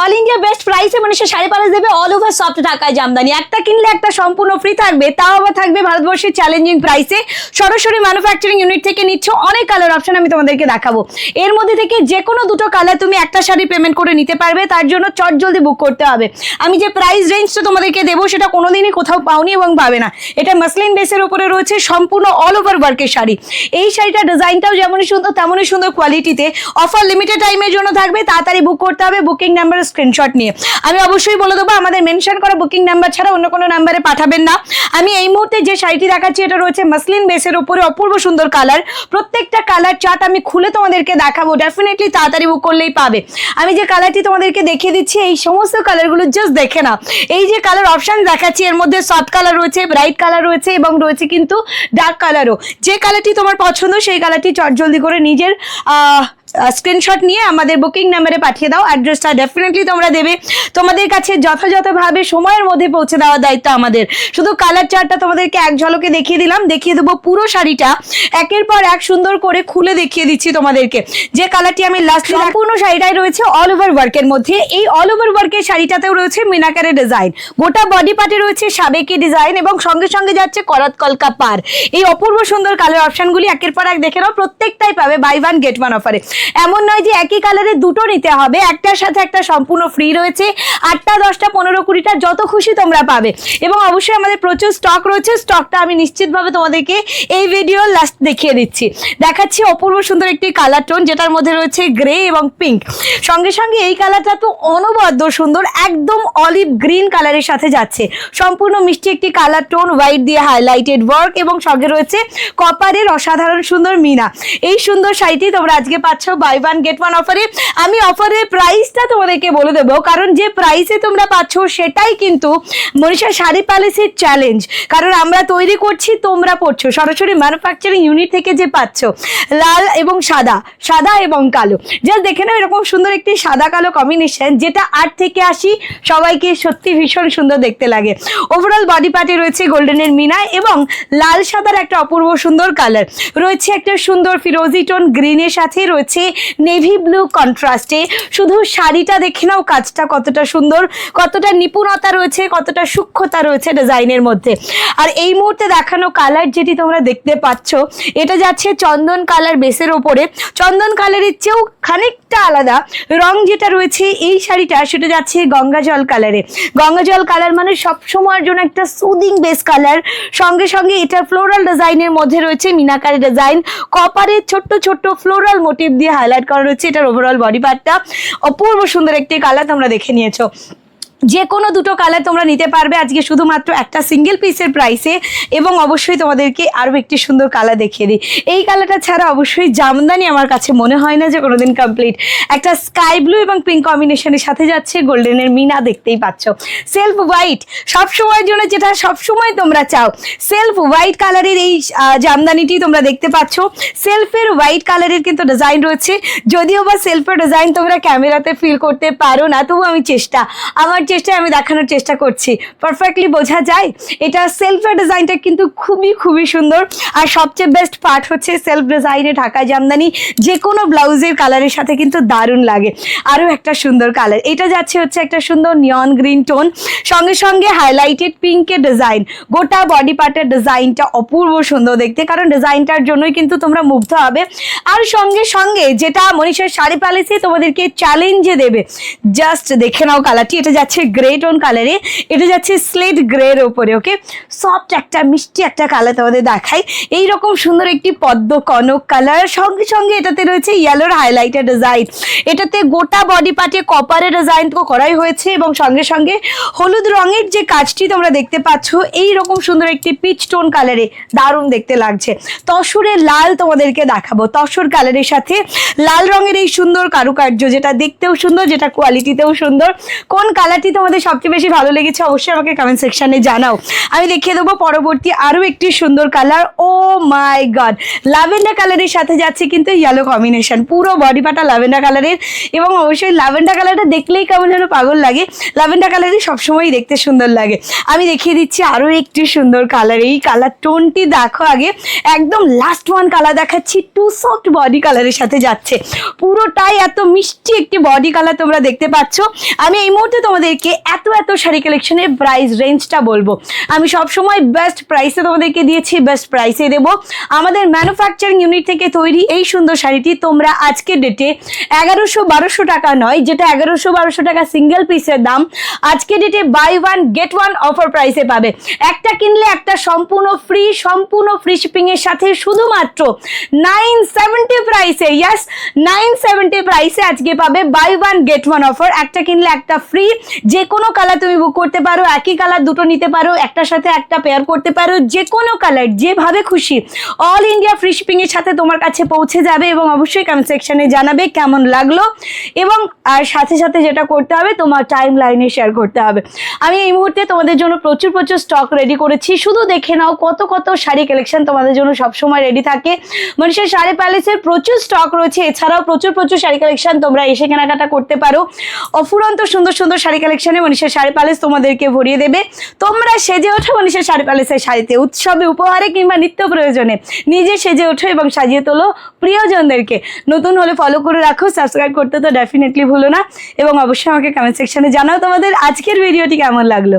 All India best প্রাইসে মানুষের শাড়ি পালাস দেবে অল ওভার সফট ঢাকায় জামদানি। একটা কিনলে একটা সম্পূর্ণ ফ্রি থাকবে, তাও আবার থাকবে ভারতবর্ষের চ্যালেঞ্জিং প্রাইসে সরাসরি ম্যানুফ্যাকচারিং ইউনিট থেকে নিচ্ছ, অনেক কালার অপশন আমি তোমাদেরকে দেখাবো। এর মধ্যে থেকে যে কোনো দুটো কালার তুমি একটা শাড়ি পেমেন্ট করে নিতে পারবে, তার জন্য চট জলদি বুক করতে হবে। আমি যে প্রাইস রেঞ্জটা তোমাদেরকে দেবো, সেটা কোনোদিনই কোথাও পাওনি এবং পাবে না। এটা মাসলিন বেসের উপরে রয়েছে সম্পূর্ণ অল ওভার ওয়ার্কের শাড়ি। এই শাড়িটা ডিজাইনটাও যেমনই সুন্দর, তেমনই সুন্দর কোয়ালিটিতে অফার লিমিটেড টাইমের জন্য থাকবে, তাড়াতাড়ি বুক করতে হবে বুকিং নাম্বার স্ক্রিনশট নিয়ে। আমি অবশ্যই বলে দেবো, আমাদের মেনশন করা বুকিং নাম্বার ছাড়া অন্য কোনো নাম্বারে পাঠাবেন না। আমি এই মুহূর্তে যে শাড়িটি দেখাচ্ছি, এটা রয়েছে মাসলিন বেসের উপরে অপূর্ব সুন্দর কালার প্রত্যেকটা কালার চার্ট আমি খুলে তোমাদেরকে দেখাবো ডেফিনেটলি তাড়াতাড়ি বুক করলেই পাবে। আমি যে কালারটি তোমাদেরকে দেখিয়ে দিচ্ছি, এই সমস্ত কালারগুলো জাস্ট দেখে না এই যে কালার অপশান দেখাচ্ছি, এর মধ্যে সফট কালার রয়েছে ব্রাইট কালার রয়েছে এবং রয়েছে কিন্তু ডার্ক কালারও যে কালারটি তোমার পছন্দ, সেই কালারটি চটজলদি করে নিজের স্ক্রিনশট নিয়ে আমাদের বুকিং নাম্বারে পাঠিয়ে দাও অ্যাড্রেসটা ডেফিনেটলি তোমরা দেবে। তোমাদের কাছে যথাযথভাবে সময়ের মধ্যে পৌঁছে দেওয়ার দায়িত্ব আমাদের। শুধু কালার চার্টটা তোমাদেরকে এক ঝলকে দেখিয়ে দিলাম দেখিয়ে দেবো পুরো শাড়িটা। একের পর এক সুন্দর করে খুলে দেখিয়ে দিচ্ছি তোমাদেরকে। যে কালারটি আমি লাস্ট সম্পূর্ণ শাড়িটাই রয়েছে অল ওভার ওয়ার্কের মধ্যে। এই অল ওভার ওয়ার্কের শাড়িটাতেও রয়েছে মিনাকারের ডিজাইন গোটা বডি পার্টে রয়েছে সাবেকি ডিজাইন এবং সঙ্গে সঙ্গে যাচ্ছে করাত কলকা পার। এই অপূর্ব সুন্দর কালার অপশনগুলি একের পর এক দেখে নাও প্রত্যেকটাই পাবে বাই ওয়ান গেট ওয়ান অফারে এমন নয় যে একই কালারে দুটো নিতে হবে। একটার সাথে একটা সম্পূর্ণ ফ্রি রয়েছে। আটটা, দশটা, পনেরো, কুড়িটা যত খুশি তোমরা পাবে। এবং অবশ্যই আমাদের প্রচুর স্টক রয়েছে। স্টকটা আমি নিশ্চিতভাবে তোমাদেরকে এই ভিডিও লাস্ট দেখিয়ে দিচ্ছি। দেখাচ্ছি অপূর্ব সুন্দর একটি কালার টোন যেটার মধ্যে রয়েছে গ্রে এবং পিঙ্ক সঙ্গে সঙ্গে এই কালারটা তো অনবদ্য সুন্দর, একদম অলিভ গ্রিন কালারের সাথে যাচ্ছে। সম্পূর্ণ মিষ্টি একটি কালার টোন হোয়াইট দিয়ে হাইলাইটেড ওয়ার্ক এবং সঙ্গে রয়েছে কপারের অসাধারণ সুন্দর মিনা। এই সুন্দর শাড়িটি তোমরা আজকে পাচ্ছ বাই ওয়ান গেট ওয়ান অফারে আমি অফারের প্রাইসটা তোমাদেরকে বলে দেবো, কারণ যে প্রাইসে তোমরা পাচ্ছ সেটাই কিন্তু মনীষা শাড়ি প্যালেসের চ্যালেঞ্জ কারণ আমরা তৈরি করছি, তোমরা পড়ছো সরাসরি ম্যানুফ্যাকচারিং ইউনিট থেকে যে পাচ্ছ, লাল এবং সাদা সাদা এবং কালো। জাস্ট দেখে নাও এরকম সুন্দর একটি সাদা কালো কম্বিনেশন যেটা আট থেকে আসি সবাইকে সত্যি ভীষণ সুন্দর দেখতে লাগে। ওভারঅল বডি পার্টে রয়েছে গোল্ডেনের মিনা এবং লাল সাদার একটা অপূর্ব সুন্দর কালার রয়েছে একটা সুন্দর ফিরোজি টোন গ্রিনের সাথে রয়েছে নেভি ব্লু কন্ট্রাস্টে শুধু শাড়িটা দেখে নাও কাজটা কতটা সুন্দর, কতটা নিপুণতা রয়েছে, কতটা সূক্ষ্মতা রয়েছে ডিজাইনের মধ্যে। আর এই মুহূর্তে দেখানো কালার যেটি তোমরা দেখতে পাচ্ছ, এটা যাচ্ছে চন্দন কালার বেসের ওপরে। চন্দন কালারের চেয়েও খানিকটা আলাদা। রং যেটা রয়েছে এই শাড়িটা, সেটা যাচ্ছে গঙ্গা জল কালারে গঙ্গা জল কালার মানে সব সময়ের জন্য একটা সুদিং বেস কালার সঙ্গে সঙ্গে এটা ফ্লোরাল ডিজাইনের মধ্যে রয়েছে মিনাকারি ডিজাইন কপারের ছোট্ট ছোট্ট ফ্লোরাল মোটিভ দিয়ে হাইলাইট করা রয়েছে এটার ওভারঅল বডি পার্টটা অপূর্ব সুন্দর একটি কালার তোমরা দেখে নিয়েছো। যে কোনো দুটো কালার তোমরা নিতে পারবে। আজকে শুধুমাত্র একটা সিঙ্গেল পিসের প্রাইসে এবং অবশ্যই তোমাদেরকে আরও একটি সুন্দর কালার দেখিয়ে দিই। এই কালারটা ছাড়া অবশ্যই জামদানি আমার কাছে মনে হয় না যে কোনোদিন কমপ্লিট একটা স্কাই ব্লু এবং পিঙ্ক কম্বিনেশনের সাথে যাচ্ছে গোল্ডেনের মিনা দেখতেই পাচ্ছ। সেলফ হোয়াইট সব সময়ের জন্য যেটা সব সময় তোমরা চাও। সেলফ হোয়াইট কালারের এই জামদানিটি তোমরা দেখতে পাচ্ছ। সেলফের হোয়াইট কালারের কিন্তু ডিজাইন রয়েছে। যদিও বা সেলফের ডিজাইন তোমরা ক্যামেরাতে ফিল করতে পারো না তবু আমি চেষ্টা। আমার চেষ্টায় আমি দেখানোর চেষ্টা করছি। পারফেক্টলি বোঝা যায়, এটা সেলফের ডিজাইনটা কিন্তু খুবই খুবই সুন্দর। আর সবচেয়ে বেস্ট পার্ট হচ্ছে সেলফ ডিজাইনে ঢাকা জামদানি যে কোনো ব্লাউজের কালারের সাথে কিন্তু দারুণ লাগে। আরও একটা সুন্দর কালার এটা যাচ্ছে হচ্ছে একটা সুন্দর নিয়ন গ্রিন টোন সঙ্গে সঙ্গে হাইলাইটেড পিঙ্কের ডিজাইন গোটা বডি পার্টের ডিজাইনটা অপূর্ব সুন্দর দেখতে, কারণ ডিজাইনটার জন্যই কিন্তু তোমরা মুগ্ধ হবে। আর সঙ্গে সঙ্গে যেটা মনীষের শাড়ি প্যালেসে তোমাদেরকে চ্যালেঞ্জে দেবে। জাস্ট দেখে নাও কালারটি এটা যাচ্ছে গ্রে টোন কালারে এটা যাচ্ছে স্লেট গ্রের ওপরে ওকে সফট একটা, মিষ্টি একটা কালার তোমাদের দেখাই। এই রকম সুন্দর একটি পদ্ম কনক কালার সঙ্গে সঙ্গে এটাতে রয়েছে ইয়েলোর হাইলাইটার ডিজাইন এটাতে গোটা বডি পার্টে কপারের ডিজাইন তো করাই হয়েছে এবং সঙ্গে সঙ্গে হলুদ রঙের যে কাজটি তোমরা দেখতে পাচ্ছ এই রকম সুন্দর একটি পিচ টোন কালারে দারুণ দেখতে লাগছে। তসরের লাল তোমাদেরকে দেখাবো। তসর কালারের সাথে লাল রঙের এই সুন্দর কারুকার্য, যেটা দেখতেও সুন্দর, যেটা কোয়ালিটিতেও সুন্দর। কোন কালারটি তোমাদের সবচেয়ে বেশি ভালো লেগেছে, অবশ্যই আমাকে কমেন্ট সেকশনে জানাও। আমি দেখিয়ে দেবো পরবর্তী আরও একটি সুন্দর colour oh my god lavender কালারের সাথে যাচ্ছে কিন্তু ইয়েলো কম্বিনেশন পুরো বডি পাটা লাভেন্ডার কালারের এবং অবশ্যই লাভেন্ডার কালারটা দেখলেই কেমন যেন পাগল লাগে। লাভেন্ডার কালারই সবসময়ই দেখতে সুন্দর লাগে। আমি দেখিয়ে দিচ্ছি আরও একটি সুন্দর কালার এই কালার টোনটি দেখো আগে। একদম লাস্ট ওয়ান কালার দেখাচ্ছি। টু সফট বডি কালারের সাথে যাচ্ছে। পুরোটাই এত মিষ্টি একটি বডি কালার তোমরা দেখতে পাচ্ছ। আমি এই মুহূর্তে তোমাদেরকে এত এত শাড়ি কালেকশনের প্রাইস রেঞ্জটা বলব। আমি সবসময় বেস্ট প্রাইসে তোমাদেরকে দিয়েছি বেস্ট প্রাইসে দেবো। আমাদের ম্যানুফ্যাকচারিং ইউনিট থেকে তৈরি এই সুন্দর শাড়িটি তোমরা আজকের ডেটে এগারোশো বারোশো টাকা নয়, যেটা এগারোশো বারোশো টাকা সিঙ্গেল পিসের দাম আজকে ডেটে buy one get one offer প্রাইসে পাবে। একটা কিনলে একটা সম্পূর্ণ ফ্রি সম্পূর্ণ ফ্রি শিপিং এর সাথে শুধুমাত্র নাইন সেভেন্টি প্রাইসে ইয়াস নাইন সেভেন্টি প্রাইসে আজকে পাবে buy one get one offer একটা কিনলে একটা ফ্রি যে কোনো কালার তুমি বুক করতে পারো, একই কালার দুটো নিতে পারো, একটার সাথে একটা পেয়ার করতে পারো যে কোনো কালার যেভাবে খুশি। অল ইন্ডিয়া ফ্রি শিপিং এর সাথে তোমার কাছে পৌঁছে যাবে এবং অবশ্যই কমেন্ট সেকশনে জানাবে কেমন লাগল এবং, আর সাথে সাথে যেটা করতে হবে, তোমার টাইম লাইনে শেয়ার করতে হবে। আমি এই মুহূর্তে তোমাদের জন্য প্রচুর প্রচুর স্টক রেডি করেছি। শুধু দেখে নাও কত কত শাড়ি কালেকশন তোমাদের জন্য সবসময় রেডি থাকে। মানুষের শাড়ি প্যালেসের প্রচুর স্টক রয়েছে। এছাড়াও প্রচুর প্রচুর শাড়ি কালেকশন তোমরা এসে কেনাকাটা করতে পারো। অফুরন্ত সুন্দর সুন্দর শাড়ি কালেকশনে মনীষের শাড়ি প্যালেস তোমাদেরকে ভরিয়ে দেবে। তোমরা সেজে ওঠো মনীষের শাড়ি প্যালেসের শাড়িতে। উৎসবে, উপহারে কিংবা নিত্য প্রয়োজনে নিজে সেজে ওঠো এবং সাজিয়ে তোলো প্রিয়জনদেরকে। নতুন হলে ফলো করে রাখো সাবস্ক্রাইব করতে তো ডেফিনেটলি ভুলো না। এবং অবশ্যই আমাকে কমেন্ট সেকশনে জানাও তোমাদের আজকের ভিডিওটি কেমন লাগল।